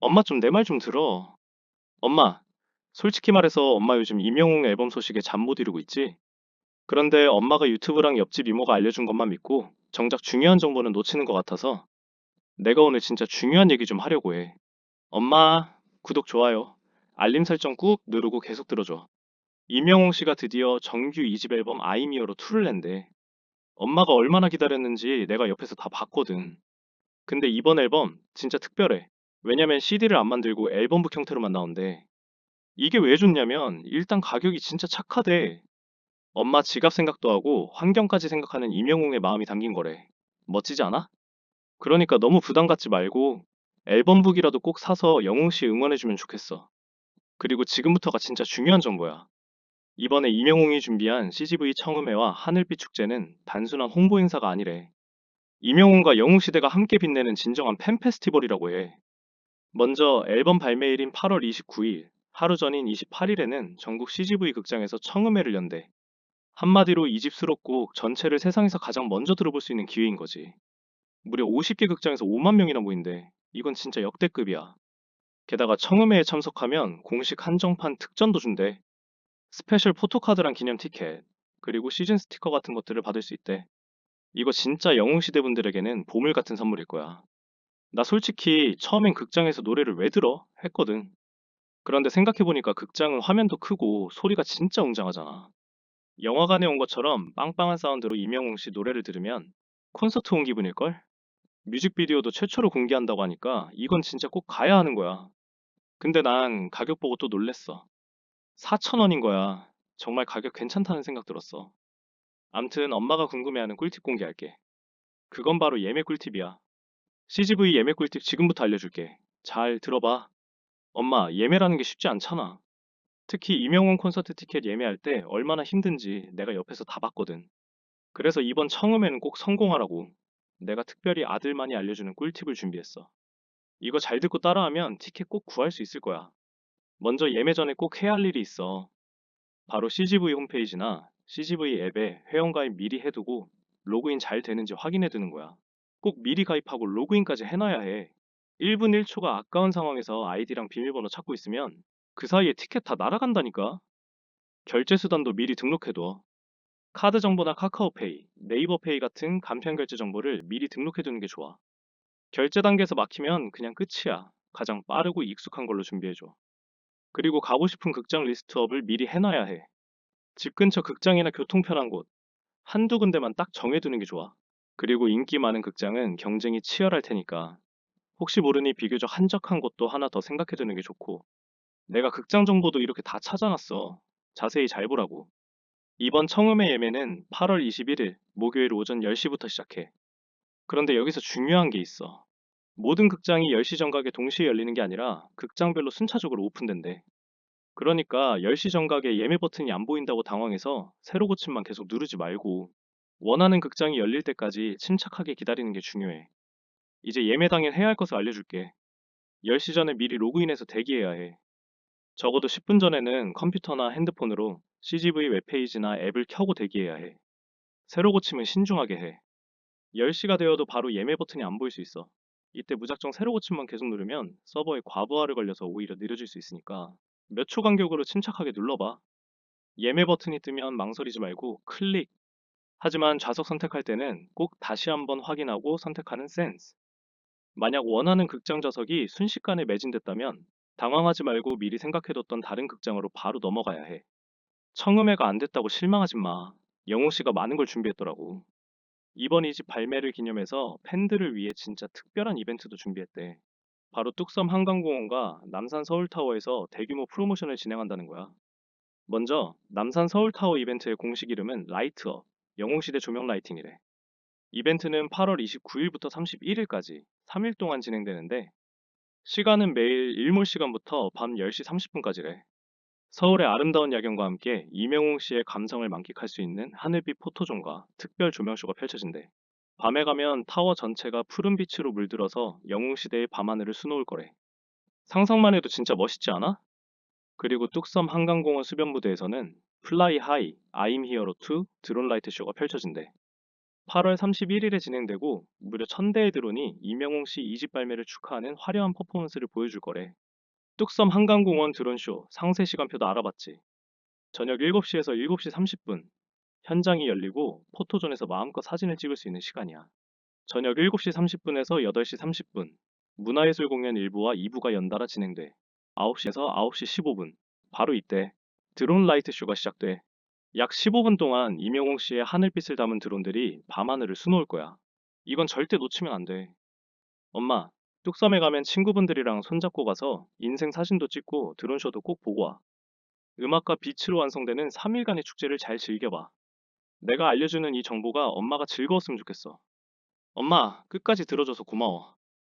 엄마 좀 내 말 좀 들어. 엄마, 솔직히 말해서 엄마 요즘 임영웅 앨범 소식에 잠 못 이루고 있지? 그런데 엄마가 유튜브랑 옆집 이모가 알려준 것만 믿고 정작 중요한 정보는 놓치는 것 같아서 내가 오늘 진짜 중요한 얘기 좀 하려고 해. 엄마, 구독, 좋아요, 알림 설정 꾹 누르고 계속 들어줘. 임영웅 씨가 드디어 정규 2집 앨범 아이미어로 2를 낸대. 엄마가 얼마나 기다렸는지 내가 옆에서 다 봤거든. 근데 이번 앨범 진짜 특별해. 왜냐면 CD를 안 만들고 앨범북 형태로만 나온대. 이게 왜 좋냐면 일단 가격이 진짜 착하대. 엄마 지갑 생각도 하고 환경까지 생각하는 임영웅의 마음이 담긴 거래. 멋지지 않아? 그러니까 너무 부담 갖지 말고 앨범북이라도 꼭 사서 영웅 씨 응원해주면 좋겠어. 그리고 지금부터가 진짜 중요한 정보야. 이번에 임영웅이 준비한 CGV 청음회와 하늘빛 축제는 단순한 홍보 행사가 아니래. 임영웅과 영웅 시대가 함께 빛내는 진정한 팬 페스티벌이라고 해. 먼저 앨범 발매일인 8월 29일, 하루 전인 28일에는 전국 CGV 극장에서 청음회를 연대. 한마디로 이 집 수록곡 전체를 세상에서 가장 먼저 들어볼 수 있는 기회인 거지. 무려 50개 극장에서 5만 명이나 모인대. 이건 진짜 역대급이야. 게다가 청음회에 참석하면 공식 한정판 특전도 준대. 스페셜 포토카드랑 기념 티켓, 그리고 시즌 스티커 같은 것들을 받을 수 있대. 이거 진짜 영웅시대 분들에게는 보물 같은 선물일 거야. 나 솔직히 처음엔 극장에서 노래를 왜 들어? 했거든. 그런데 생각해보니까 극장은 화면도 크고 소리가 진짜 웅장하잖아. 영화관에 온 것처럼 빵빵한 사운드로 임영웅 씨 노래를 들으면 콘서트 온 기분일걸? 뮤직비디오도 최초로 공개한다고 하니까 이건 진짜 꼭 가야 하는 거야. 근데 난 가격 보고 또 놀랬어. 4,000 원인 거야. 정말 가격 괜찮다는 생각 들었어. 암튼 엄마가 궁금해하는 꿀팁 공개할게. 그건 바로 예매 꿀팁이야. CGV 예매 꿀팁 지금부터 알려줄게. 잘 들어봐. 엄마, 예매라는 게 쉽지 않잖아. 특히 임영웅 콘서트 티켓 예매할 때 얼마나 힘든지 내가 옆에서 다 봤거든. 그래서 이번 청음에는 꼭 성공하라고 내가 특별히 아들만이 알려주는 꿀팁을 준비했어. 이거 잘 듣고 따라하면 티켓 꼭 구할 수 있을 거야. 먼저 예매 전에 꼭 해야 할 일이 있어. 바로 CGV 홈페이지나 CGV 앱에 회원가입 미리 해두고 로그인 잘 되는지 확인해 두는 거야. 꼭 미리 가입하고 로그인까지 해놔야 해. 1분 1초가 아까운 상황에서 아이디랑 비밀번호 찾고 있으면 그 사이에 티켓 다 날아간다니까. 결제 수단도 미리 등록해둬. 카드 정보나 카카오페이, 네이버페이 같은 간편 결제 정보를 미리 등록해두는 게 좋아. 결제 단계에서 막히면 그냥 끝이야. 가장 빠르고 익숙한 걸로 준비해줘. 그리고 가고 싶은 극장 리스트업을 미리 해놔야 해. 집 근처 극장이나 교통 편한 곳, 한두 군데만 딱 정해두는 게 좋아. 그리고 인기 많은 극장은 경쟁이 치열할 테니까 혹시 모르니 비교적 한적한 곳도 하나 더 생각해두는 게 좋고 내가 극장 정보도 이렇게 다 찾아놨어. 자세히 잘 보라고. 이번 청음회 예매는 8월 21일 목요일 오전 10시부터 시작해. 그런데 여기서 중요한 게 있어. 모든 극장이 10시 정각에 동시에 열리는 게 아니라 극장별로 순차적으로 오픈된대. 그러니까 10시 정각에 예매 버튼이 안 보인다고 당황해서 새로 고침만 계속 누르지 말고 원하는 극장이 열릴 때까지 침착하게 기다리는 게 중요해. 이제 예매 당일 해야 할 것을 알려줄게. 10시 전에 미리 로그인해서 대기해야 해. 적어도 10분 전에는 컴퓨터나 핸드폰으로 CGV 웹페이지나 앱을 켜고 대기해야 해. 새로 고침은 신중하게 해. 10시가 되어도 바로 예매 버튼이 안 보일 수 있어. 이때 무작정 새로 고침만 계속 누르면 서버에 과부하를 걸려서 오히려 느려질 수 있으니까 몇 초 간격으로 침착하게 눌러봐. 예매 버튼이 뜨면 망설이지 말고 클릭. 하지만 좌석 선택할 때는 꼭 다시 한번 확인하고 선택하는 센스. 만약 원하는 극장 좌석이 순식간에 매진됐다면 당황하지 말고 미리 생각해뒀던 다른 극장으로 바로 넘어가야 해. 청음회가 안 됐다고 실망하지 마. 영웅 씨가 많은 걸 준비했더라고. 이번 이집 발매를 기념해서 팬들을 위해 진짜 특별한 이벤트도 준비했대. 바로 뚝섬 한강공원과 남산 서울타워에서 대규모 프로모션을 진행한다는 거야. 먼저 남산 서울타워 이벤트의 공식 이름은 라이트업, 영웅시대 조명 라이팅이래. 이벤트는 8월 29일부터 31일까지 3일 동안 진행되는데 시간은 매일 일몰 시간부터 밤 10시 30분까지래. 서울의 아름다운 야경과 함께 이명웅 씨의 감성을 만끽할 수 있는 하늘빛 포토존과 특별 조명쇼가 펼쳐진대. 밤에 가면 타워 전체가 푸른 빛으로 물들어서 영웅 시대의 밤하늘을 수놓을 거래. 상상만 해도 진짜 멋있지 않아? 그리고 뚝섬 한강공원 수변 무대에서는 플라이 하이, 아임 히어로 2 드론 라이트 쇼가 펼쳐진대. 8월 31일에 진행되고 무려 1000대의 드론이 이명웅 씨 2집 발매를 축하하는 화려한 퍼포먼스를 보여줄 거래. 뚝섬 한강공원 드론쇼 상세 시간표도 알아봤지. 저녁 7시에서 7시 30분. 현장이 열리고 포토존에서 마음껏 사진을 찍을 수 있는 시간이야. 저녁 7시 30분에서 8시 30분. 문화예술 공연 1부와 2부가 연달아 진행돼. 9시에서 9시 15분. 바로 이때 드론 라이트 쇼가 시작돼. 약 15분 동안 이명웅 씨의 하늘빛을 담은 드론들이 밤하늘을 수놓을 거야. 이건 절대 놓치면 안 돼. 엄마, 뚝섬에 가면 친구분들이랑 손잡고 가서 인생 사진도 찍고 드론쇼도 꼭 보고 와. 음악과 빛으로 완성되는 3일간의 축제를 잘 즐겨봐. 내가 알려주는 이 정보가 엄마가 즐거웠으면 좋겠어. 엄마, 끝까지 들어줘서 고마워.